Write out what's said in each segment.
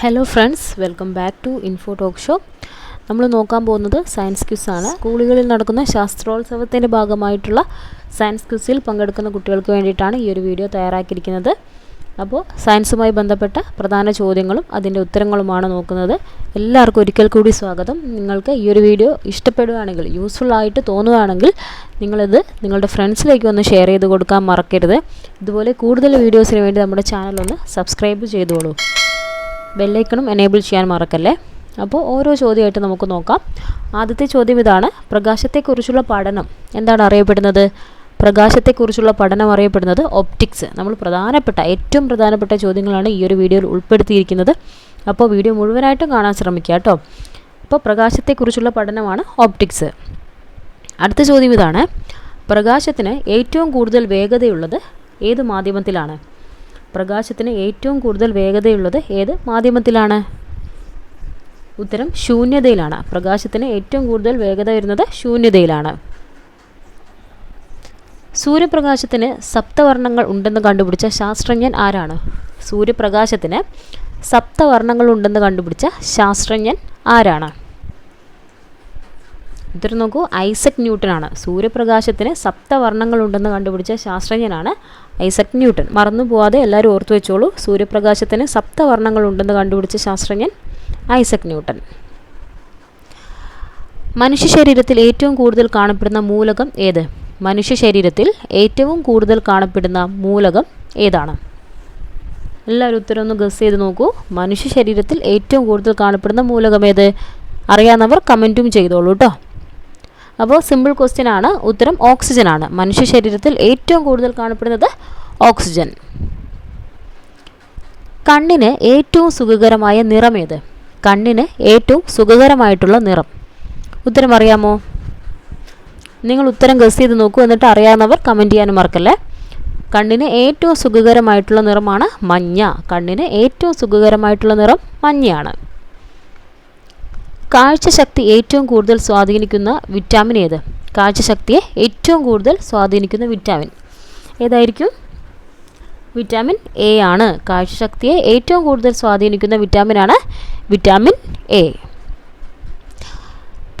Hello friends welcome back to info talk show നമ്മൾ നോക്കാൻ പോകുന്നത് സയൻസ് ക്വിസാണ് സ്കൂളുകളിൽ നടക്കുന്ന ശാസ്ത്രോത്സവത്തിന്റെ ഭാഗമായിട്ടുള്ള സയൻസ് ക്യൂസിൽ പങ്കെടുക്കുന്ന കുട്ടികൾക്ക് വേണ്ടിയിട്ടാണ് ഈ ഒരു വീഡിയോ തയ്യാറാക്കിയിരിക്കുന്നത്. അപ്പോൾ സയൻസുമായി ബന്ധപ്പെട്ട പ്രധാന ചോദ്യങ്ങളും അതിന്റെ ഉത്തരങ്ങളുമാണ് നോക്കുന്നത്. എല്ലാവർക്കും ഒരിക്കൽ കൂടി സ്വാഗതം. നിങ്ങൾക്ക് ഈ ഒരു വീഡിയോ ഇഷ്ടപ്പെടുകയാണെങ്കിൽ യൂസ്ഫുൾ ആയിട്ട് തോന്നുകയാണെങ്കിൽ നിങ്ങളിത് നിങ്ങളുടെ ഫ്രണ്ട്സിലേക്ക് ഒന്ന് ഷെയർ ചെയ്ത് കൊടുക്കാൻ മറക്കരുത്. ഇതുപോലെ കൂടുതൽ വീഡിയോസിന് വേണ്ടി നമ്മുടെ ചാനൽ ഒന്ന് സബ്സ്ക്രൈബ് ചെയ്തോളൂ. ബെല്ലൈക്കണും എനേബിൾ ചെയ്യാൻ മറക്കല്ലേ? അപ്പോൾ ഓരോ ചോദ്യമായിട്ട് നമുക്ക് നോക്കാം. ആദ്യത്തെ ചോദ്യം ഇതാണ്. പ്രകാശത്തെക്കുറിച്ചുള്ള പഠനം എന്താണ് അറിയപ്പെടുന്നത്? പ്രകാശത്തെക്കുറിച്ചുള്ള പഠനം അറിയപ്പെടുന്നത് ഒപ്റ്റിക്സ് നമ്മൾ പ്രധാനപ്പെട്ട ഏറ്റവും പ്രധാനപ്പെട്ട ചോദ്യങ്ങളാണ് ഈ ഒരു വീഡിയോയിൽ ഉൾപ്പെടുത്തിയിരിക്കുന്നത്. അപ്പോൾ വീഡിയോ മുഴുവനായിട്ടും കാണാൻ ശ്രമിക്കുക കേട്ടോ. അപ്പോൾ പ്രകാശത്തെക്കുറിച്ചുള്ള പഠനമാണ് ഓപ്റ്റിക്സ് അടുത്ത ചോദ്യം ഇതാണ്. പ്രകാശത്തിന് ഏറ്റവും കൂടുതൽ വേഗതയുള്ളത് ഏത് മാധ്യമത്തിലാണ്? പ്രകാശത്തിന് ഏറ്റവും കൂടുതൽ വേഗതയുള്ളത് ഏത് മാധ്യമത്തിലാണ്? ഉത്തരം ശൂന്യതയിലാണ്. പ്രകാശത്തിന് ഏറ്റവും കൂടുതൽ വേഗത വരുന്നത് ശൂന്യതയിലാണ്. സൂര്യപ്രകാശത്തിന് സപ്തവർണങ്ങൾ ഉണ്ടെന്ന് കണ്ടുപിടിച്ച ശാസ്ത്രജ്ഞൻ ആരാണ്? സൂര്യപ്രകാശത്തിന് സപ്തവർണങ്ങൾ ഉണ്ടെന്ന് കണ്ടുപിടിച്ച ശാസ്ത്രജ്ഞൻ ആരാണ്? ഉത്തരം നോക്കൂ ഐസക് ന്യൂട്ടനാണ്. സൂര്യപ്രകാശത്തിന് സപ്തവർണങ്ങളുണ്ടെന്ന് കണ്ടുപിടിച്ച ശാസ്ത്രജ്ഞനാണ് ഐസക് ന്യൂട്ടൺ മറന്നു പോവാതെ എല്ലാവരും ഓർത്തു വെച്ചോളൂ സൂര്യപ്രകാശത്തിന് സപ്തവർണങ്ങളുണ്ടെന്ന് കണ്ടുപിടിച്ച ശാസ്ത്രജ്ഞൻ ഐസക് ന്യൂട്ടൺ മനുഷ്യ ശരീരത്തിൽ ഏറ്റവും കൂടുതൽ കാണപ്പെടുന്ന മൂലകം ഏത്? മനുഷ്യ ശരീരത്തിൽ ഏറ്റവും കൂടുതൽ കാണപ്പെടുന്ന മൂലകം ഏതാണ്? എല്ലാവരും ഉത്തരം ഒന്ന് ഗസ് ചെയ്ത് നോക്കൂ. മനുഷ്യ ശരീരത്തിൽ ഏറ്റവും കൂടുതൽ കാണപ്പെടുന്ന മൂലകം ഏത്? അറിയാവുന്നവർ കമന്റും ചെയ്തോളൂ കേട്ടോ അപ്പോൾ സിമ്പിൾ ക്വസ്റ്റ്യൻ ആണ്. ഉത്തരം ഓക്സിജൻ ആണ്. മനുഷ്യ ശരീരത്തിൽ ഏറ്റവും കൂടുതൽ കാണപ്പെടുന്നത് ഓക്സിജൻ കണ്ണിന് ഏറ്റവും സുഖകരമായ നിറം ഏത്? കണ്ണിന് ഏറ്റവും സുഖകരമായിട്ടുള്ള നിറം. ഉത്തരം അറിയാമോ? നിങ്ങൾ ഉത്തരം ഗസ് ചെയ്ത് നോക്കൂ എന്നിട്ട് അറിയാവുന്നവർ കമന്റ് ചെയ്യാനും മറക്കല്ലേ? കണ്ണിന് ഏറ്റവും സുഖകരമായിട്ടുള്ള നിറമാണ് മഞ്ഞ. കണ്ണിന് ഏറ്റവും സുഖകരമായിട്ടുള്ള നിറം മഞ്ഞയാണ്. കാഴ്ചശക്തി ഏറ്റവും കൂടുതൽ സ്വാധീനിക്കുന്ന വിറ്റാമിൻ ഏത്? കാഴ്ചശക്തിയെ ഏറ്റവും കൂടുതൽ സ്വാധീനിക്കുന്ന വിറ്റാമിൻ. ഏതായിരിക്കും? വിറ്റാമിൻ എ ആണ്. കാഴ്ചശക്തിയെ ഏറ്റവും കൂടുതൽ സ്വാധീനിക്കുന്ന വിറ്റാമിനാണ് വിറ്റാമിൻ എ.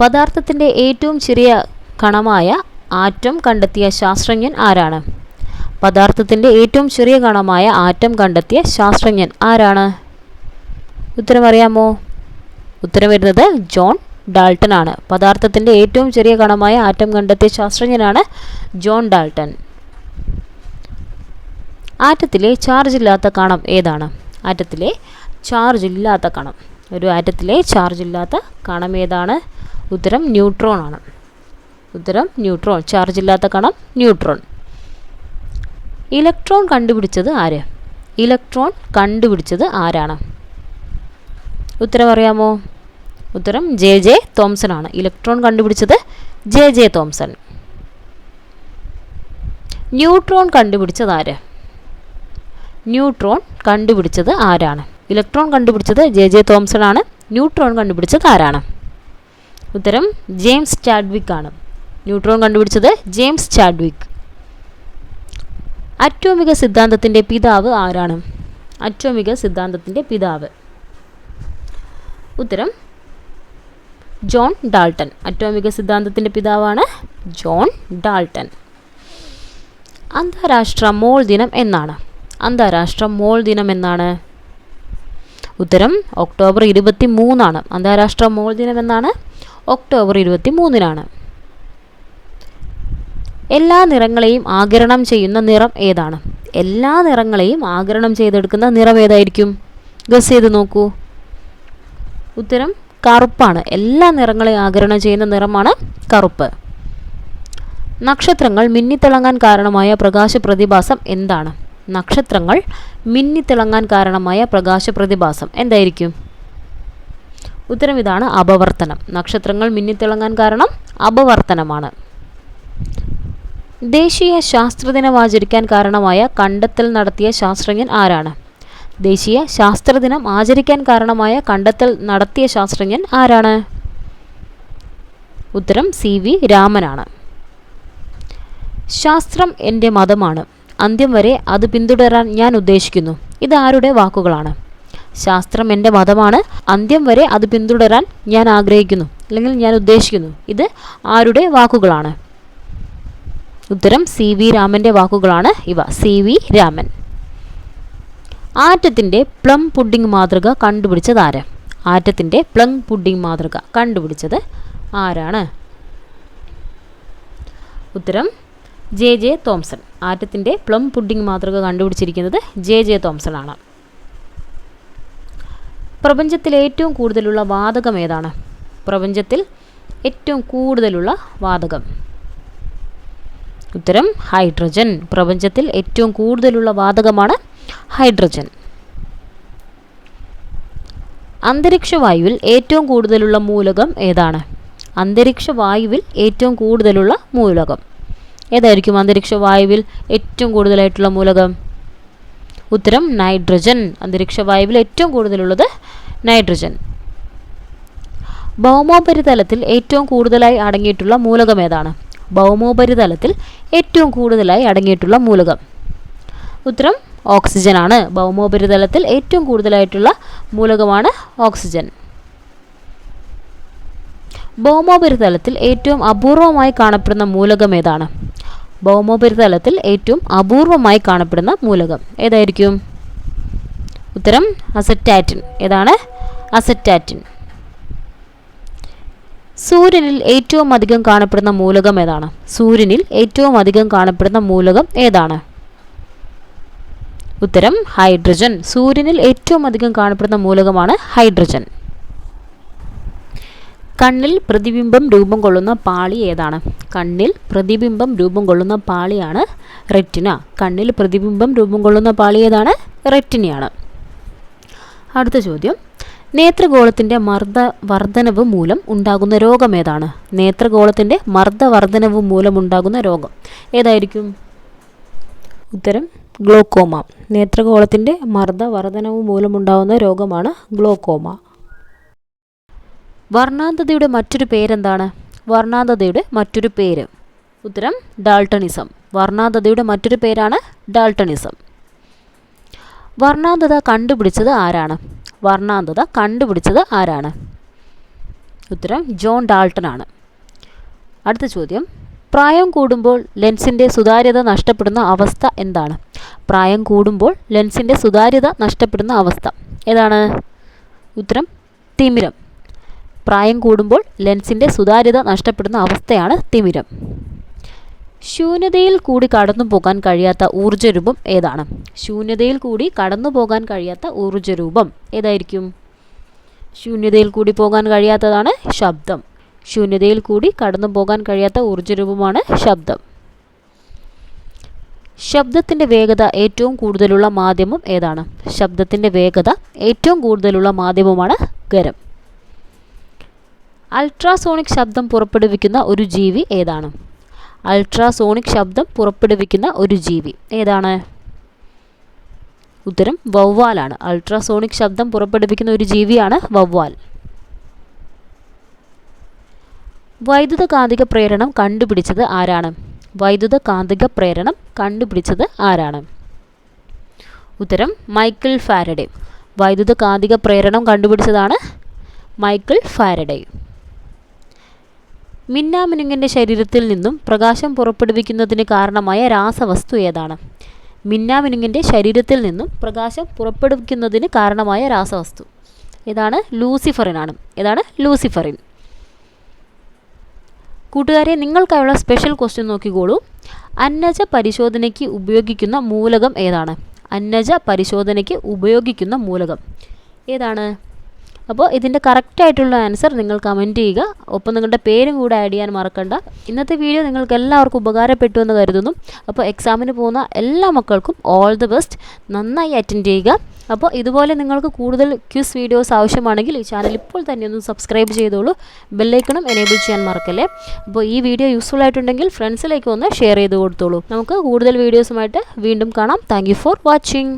പദാർത്ഥത്തിന്റെ ഏറ്റവും ചെറിയ കണമായ ആറ്റം കണ്ടെത്തിയ ശാസ്ത്രജ്ഞൻ ആരാണ്? പദാർത്ഥത്തിന്റെ ഏറ്റവും ചെറിയ കണമായ ആറ്റം കണ്ടെത്തിയ ശാസ്ത്രജ്ഞൻ ആരാണ്? ഉത്തരം അറിയാമോ ഉത്തരം വരുന്നത് ജോൺ ഡാൾട്ടൺ ആണ് പദാർത്ഥത്തിന്റെ ഏറ്റവും ചെറിയ കണമായ ആറ്റം കണ്ടെത്തിയ ശാസ്ത്രജ്ഞനാണ് ജോൺ ഡാൾട്ടൺ ആറ്റത്തിലെ ചാർജ് ഇല്ലാത്ത കണം ഏതാണ്? ആറ്റത്തിലെ ചാർജ് ഇല്ലാത്ത കണം. ഒരു ആറ്റത്തിലെ ചാർജ് ഇല്ലാത്ത കണം ഏതാണ്? ഉത്തരം ന്യൂട്രോൺ ആണ്. ഉത്തരം ന്യൂട്രോൺ. ചാർജ് ഇല്ലാത്ത കണം ന്യൂട്രോൺ. ഇലക്ട്രോൺ കണ്ടുപിടിച്ചത് ആര്? ഇലക്ട്രോൺ കണ്ടുപിടിച്ചത് ആരാണ്? ഉത്തരം അറിയാമോ ഉത്തരം ജെ ജെ തോംസൺ ആണ് ഇലക്ട്രോൺ കണ്ടുപിടിച്ചത് ജെ ജെ തോംസൺ. ന്യൂട്രോൺ കണ്ടുപിടിച്ചത് ആര്? ന്യൂട്രോൺ കണ്ടുപിടിച്ചത് ആരാണ്? ഇലക്ട്രോൺ കണ്ടുപിടിച്ചത് ജെ ജെ തോംസൺ ആണ് ന്യൂട്രോൺ കണ്ടുപിടിച്ചത് ആരാണ്? ഉത്തരം ജെയിംസ് ചാഡ്വിക് ആണ്. ന്യൂട്രോൺ കണ്ടുപിടിച്ചത് ജെയിംസ് ചാഡ്വിക്. അറ്റോമിക സിദ്ധാന്തത്തിന്റെ പിതാവ് ആരാണ്? അറ്റോമിക സിദ്ധാന്തത്തിന്റെ പിതാവ്. ഉത്തരം ജോൺ ഡാൾട്ടൺ. അറ്റോമിക സിദ്ധാന്തത്തിന്റെ പിതാവാണ് ജോൺ ഡാൾട്ടൺ. അന്താരാഷ്ട്ര മോൾ ദിനം എന്നാണ്. അന്താരാഷ്ട്ര മോൾ ദിനം എന്നാണ്? ഉത്തരം ഒക്ടോബർ ഇരുപത്തി മൂന്നാണ് അന്താരാഷ്ട്ര മോൾ ദിനം എന്നാണ്? ഒക്ടോബർ ഇരുപത്തി മൂന്നിനാണ് എല്ലാ നിറങ്ങളെയും ആകിരണം ചെയ്യുന്ന നിറം ഏതാണ്? എല്ലാ നിറങ്ങളെയും ആകിരണം ചെയ്തെടുക്കുന്ന നിറം ഏതായിരിക്കും? ഗസ് ചെയ്ത് നോക്കൂ. ഉത്തരം കറുപ്പാണ്. എല്ലാ നിറങ്ങളെയും ആകരണം ചെയ്യുന്ന നിറമാണ് കറുപ്പ്. നക്ഷത്രങ്ങൾ മിന്നിത്തിളങ്ങാൻ കാരണമായ പ്രകാശ പ്രതിഭാസം എന്താണ്? നക്ഷത്രങ്ങൾ മിന്നിത്തിളങ്ങാൻ കാരണമായ പ്രകാശ പ്രതിഭാസം എന്തായിരിക്കും? ഉത്തരം ഇതാണ് അപവർത്തനം. നക്ഷത്രങ്ങൾ മിന്നിത്തിളങ്ങാൻ കാരണം അപവർത്തനമാണ്. ദേശീയ ശാസ്ത്രദിനം ആചരിക്കാൻ കാരണമായ കണ്ടെത്തൽ നടത്തിയ ശാസ്ത്രജ്ഞൻ ആരാണ്? ദേശീയ ശാസ്ത്രദിനം ആചരിക്കാൻ കാരണമായ കണ്ടെത്തൽ നടത്തിയ ശാസ്ത്രജ്ഞൻ ആരാണ്? ഉത്തരം സി വി രാമനാണ്. ശാസ്ത്രം എന്റെ മതമാണ്. അന്ത്യം വരെ അത് പിന്തുടരാൻ ഞാൻ ഉദ്ദേശിക്കുന്നു. ഇത് ആരുടെ വാക്കുകളാണ്? ശാസ്ത്രം എന്റെ മതമാണ്. അന്ത്യം വരെ അത് പിന്തുടരാൻ ഞാൻ ആഗ്രഹിക്കുന്നു. അല്ലെങ്കിൽ ഞാൻ ഉദ്ദേശിക്കുന്നു. ഇത് ആരുടെ വാക്കുകളാണ്? ഉത്തരം സി വി രാമന്റെ വാക്കുകളാണ് ഇവ. C V Raman. ആറ്റത്തിന്റെ plum pudding മാതൃക കണ്ടുപിടിച്ചത് ആര്? ആറ്റത്തിന്റെ പ്ലം പുഡിംഗ് മാതൃക കണ്ടുപിടിച്ചത് ആരാണ്? ഉത്തരം ജെ ജെ തോംസൺ. ആറ്റത്തിന്റെ പ്ലം പുഡിംഗ് മാതൃക കണ്ടുപിടിച്ചിരിക്കുന്നത് ജെ ജെ തോംസൺ ആണ്. പ്രപഞ്ചത്തിൽ ഏറ്റവും കൂടുതലുള്ള വാതകം ഏതാണ്? പ്രപഞ്ചത്തിൽ ഏറ്റവും കൂടുതലുള്ള വാതകം. ഉത്തരം ഹൈഡ്രജൻ. പ്രപഞ്ചത്തിൽ ഏറ്റവും കൂടുതലുള്ള വാതകമാണ് ഹൈഡ്രജൻ. അന്തരീക്ഷ വായുവിൽ ഏറ്റവും കൂടുതലുള്ള മൂലകം ഏതാണ്? അന്തരീക്ഷ വായുവിൽ ഏറ്റവും കൂടുതലുള്ള മൂലകം. ഏതായിരിക്കും അന്തരീക്ഷ വായുവിൽ ഏറ്റവും കൂടുതലായിട്ടുള്ള മൂലകം? ഉത്തരം നൈട്രജൻ. അന്തരീക്ഷ വായുവിൽ ഏറ്റവും കൂടുതലുള്ളത് നൈട്രജൻ. ഭൗമോപരിതലത്തിൽ ഏറ്റവും കൂടുതലായി അടങ്ങിയിട്ടുള്ള മൂലകം ഏതാണ്? ഭൗമോപരിതലത്തിൽ ഏറ്റവും കൂടുതലായി അടങ്ങിയിട്ടുള്ള മൂലകം. ഉത്തരം ഓക്സിജൻ ആണ്. ഭൗമോപരിതലത്തിൽ ഏറ്റവും കൂടുതലായിട്ടുള്ള മൂലകമാണ് ഓക്സിജൻ ഭൗമോപരിതലത്തിൽ ഏറ്റവും അപൂർവമായി കാണപ്പെടുന്ന മൂലകം ഏതാണ്? ഭൗമോപരിതലത്തിൽ ഏറ്റവും അപൂർവമായി കാണപ്പെടുന്ന മൂലകം ഏതായിരിക്കും? ഉത്തരം അസറ്റാറ്റിൻ ഏതാണ്? അസറ്റാറ്റിൻ സൂര്യനിൽ ഏറ്റവും അധികം കാണപ്പെടുന്ന മൂലകം ഏതാണ്? സൂര്യനിൽ ഏറ്റവും അധികം കാണപ്പെടുന്ന മൂലകം ഏതാണ്? ഉത്തരം ഹൈഡ്രജൻ. സൂര്യനിൽ ഏറ്റവും അധികം കാണപ്പെടുന്ന മൂലകമാണ് ഹൈഡ്രജൻ. കണ്ണിൽ പ്രതിബിംബം രൂപം കൊള്ളുന്ന പാളി ഏതാണ്? കണ്ണിൽ പ്രതിബിംബം രൂപം കൊള്ളുന്ന പാളിയാണ് റെറ്റിന. കണ്ണിൽ പ്രതിബിംബം രൂപം കൊള്ളുന്ന പാളി ഏതാണ്? റെറ്റിനയാണ്. അടുത്ത ചോദ്യം. നേത്രഗോളത്തിന്റെ മർദ്ദ വർധനവ് മൂലം ഉണ്ടാകുന്ന രോഗം ഏതാണ്? നേത്രഗോളത്തിന്റെ മർദ്ദവർദ്ധനവ് മൂലം ഉണ്ടാകുന്ന രോഗം. ഏതായിരിക്കും? ഉത്തരം ഗ്ലോക്കോമ. നേത്രഗോളത്തിന്റെ മർദ്ദ വർധനവ് മൂലമുണ്ടാകുന്ന രോഗമാണ് ഗ്ലോക്കോമ. വർണാന്തതയുടെ മറ്റൊരു പേരെന്താണ്? വർണാന്തതയുടെ മറ്റൊരു പേര്. ഉത്തരം ഡാൾട്ടണിസം വർണാന്തതയുടെ മറ്റൊരു പേരാണ് ഡാൾട്ടണിസം വർണാന്തത കണ്ടുപിടിച്ചത് ആരാണ്? വർണാന്തത കണ്ടുപിടിച്ചത് ആരാണ്? ഉത്തരം ജോൺ ഡാൾട്ടൺ ആണ് അടുത്ത ചോദ്യം. പ്രായം കൂടുമ്പോൾ ലെൻസിന്റെ സുതാര്യത നഷ്ടപ്പെടുന്ന അവസ്ഥ എന്താണ്? പ്രായം കൂടുമ്പോൾ ലെൻസിന്റെ സുതാര്യത നഷ്ടപ്പെടുന്ന അവസ്ഥ. ഏതാണ്? ഉത്തരം തിമിരം. പ്രായം കൂടുമ്പോൾ ലെൻസിന്റെ സുതാര്യത നഷ്ടപ്പെടുന്ന അവസ്ഥയാണ് തിമിരം. ശൂന്യതയിൽ കൂടി കടന്നു പോകാൻ കഴിയാത്ത ഊർജരൂപം ഏതാണ്? ശൂന്യതയിൽ കൂടി കടന്നു പോകാൻ കഴിയാത്ത ഊർജരൂപം ഏതായിരിക്കും? ശൂന്യതയിൽ കൂടി പോകാൻ കഴിയാത്തതാണ് ശബ്ദം. ശൂന്യതയിൽ കൂടി കടന്നു പോകാൻ കഴിയാത്ത ഊർജരൂപമാണ് ശബ്ദം. ശബ്ദത്തിന്റെ വേഗത ഏറ്റവും കൂടുതലുള്ള മാധ്യമം ഏതാണ്? ശബ്ദത്തിന്റെ വേഗത ഏറ്റവും കൂടുതലുള്ള മാധ്യമമാണ് ഗരം. അൾട്രാസോണിക് ശബ്ദം പുറപ്പെടുവിക്കുന്ന ഒരു ജീവി ഏതാണ്? അൾട്രാസോണിക് ശബ്ദം പുറപ്പെടുവിക്കുന്ന ഒരു ജീവി ഏതാണ്? ഉത്തരം വവ്വാലാണ്. അൾട്രാസോണിക് ശബ്ദം പുറപ്പെടുവിക്കുന്ന ഒരു ജീവിയാണ് വവ്വാൽ. വൈദ്യുതകാന്തിക പ്രേരണം കണ്ടുപിടിച്ചത് ആരാണ്? വൈദ്യുത കാന്തിക പ്രേരണം കണ്ടുപിടിച്ചത് ആരാണ്? ഉത്തരം മൈക്കിൾ ഫാരഡേ. വൈദ്യുത കാന്തിക പ്രേരണം കണ്ടുപിടിച്ചതാണ് മൈക്കിൾ ഫാരഡേ. മിന്നാമിനുങ്ങിന്റെ ശരീരത്തിൽ നിന്നും പ്രകാശം പുറപ്പെടുവിക്കുന്നതിന് കാരണമായ രാസവസ്തു ഏതാണ്? മിന്നാമിനുങ്ങിന്റെ ശരീരത്തിൽ നിന്നും പ്രകാശം പുറപ്പെടുവിക്കുന്നതിന് കാരണമായ രാസവസ്തു. ഏതാണ്? ലൂസിഫറിനാണ്. ഏതാണ്? ലൂസിഫറിൻ. കൂട്ടുകാരെ നിങ്ങൾക്കായുള്ള സ്പെഷ്യൽ ക്വസ്റ്റ്യൻ നോക്കിക്കോളൂ. അന്നജ പരിശോധനയ്ക്ക് ഉപയോഗിക്കുന്ന മൂലകം ഏതാണ്? അന്നജ പരിശോധനയ്ക്ക് ഉപയോഗിക്കുന്ന മൂലകം ഏതാണ്? അപ്പോൾ ഇതിന്റെ കറക്റ്റായിട്ടുള്ള ആൻസർ നിങ്ങൾ കമന്റ് ചെയ്യുക. ഒപ്പം നിങ്ങളുടെ പേരും കൂടെ ആഡ് ചെയ്യാൻ മറക്കണ്ട. ഇന്നത്തെ വീഡിയോ നിങ്ങൾക്ക് എല്ലാവർക്കും ഉപകാരപ്പെട്ടു എന്ന് കരുതുന്നു. അപ്പോൾ എക്സാമിന് പോകുന്ന എല്ലാ മക്കൾക്കും ഓൾ ദി ബെസ്റ്റ് നന്നായി അറ്റൻഡ് ചെയ്യുക. അപ്പോൾ ഇതുപോലെ നിങ്ങൾക്ക് കൂടുതൽ ക്യൂസ് വീഡിയോസ് ആവശ്യമാണെങ്കിൽ ഈ ചാനൽ ഇപ്പോൾ തന്നെ ഒന്ന് സബ്സ്ക്രൈബ് ചെയ്തോളൂ. ബെല്ലൈക്കണം എനേബിൾ ചെയ്യാൻ മറക്കല്ലേ? അപ്പോൾ ഈ വീഡിയോ യൂസ്ഫുൾ ആയിട്ടുണ്ടെങ്കിൽ ഫ്രണ്ട്സിലേക്ക് ഒന്ന് ഷെയർ ചെയ്ത് കൊടുത്തോളൂ. നമുക്ക് കൂടുതൽ വീഡിയോസുമായിട്ട് വീണ്ടും കാണാം. Thank for watching